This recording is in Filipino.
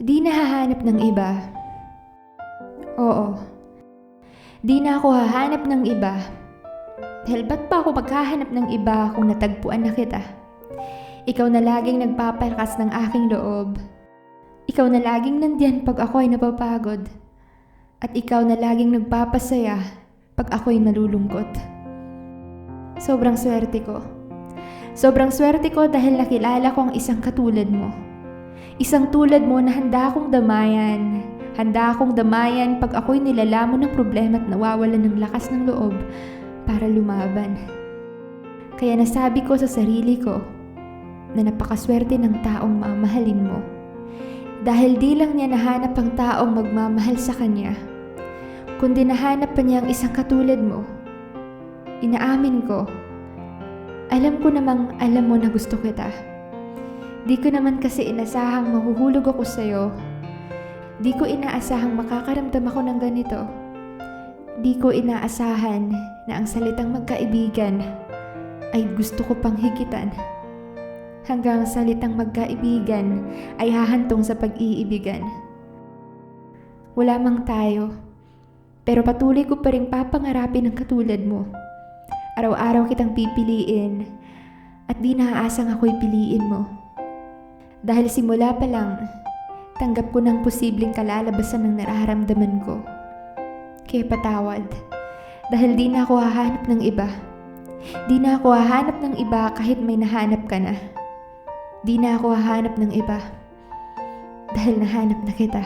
Di na hahanap ng iba. Oo. Di na ako hahanap ng iba. Dahil ba't pa ako maghahanap ng iba kung natagpuan na kita? Ikaw na laging nagpapalakas ng aking loob. Ikaw na laging nandyan pag ako ay napapagod. At ikaw na laging nagpapasaya pag ako'y nalulungkot. Sobrang swerte ko. Sobrang swerte ko dahil nakilala ko ang isang katulad mo. Isang tulad mo na handa akong damayan. Handa akong damayan pag ako'y nilalamon ng problema at nawawalan ng lakas ng loob para lumaban. Kaya nasabi ko sa sarili ko na napakaswerte ng taong mamahalin mo. Dahil di lang niya nahanap ang taong magmamahal sa kanya, kundi nahanap pa niya ang isang katulad mo. Inaamin ko, alam ko namang alam mo na gusto kita. Di ko naman kasi inasahang mahuhulog ako sa'yo. Di ko inaasahang makakaramdam ako ng ganito. Di ko inaasahan na ang salitang magkaibigan ay gusto ko pang higitan. Hanggang ang salitang magkaibigan ay hahantong sa pag-iibigan. Wala mang tayo, pero patuloy ko pa rin papangarapin ang katulad mo. Araw-araw kitang pipiliin at di naaasang ako'y piliin mo. Dahil simula pa lang, tanggap ko ng posibleng kalalabasan ng nararamdaman ko. Kaya patawad, dahil di na ako hahanap ng iba. Di na ako hahanap ng iba kahit may nahanap ka na. Di na ako hahanap ng iba. Dahil nahanap na kita.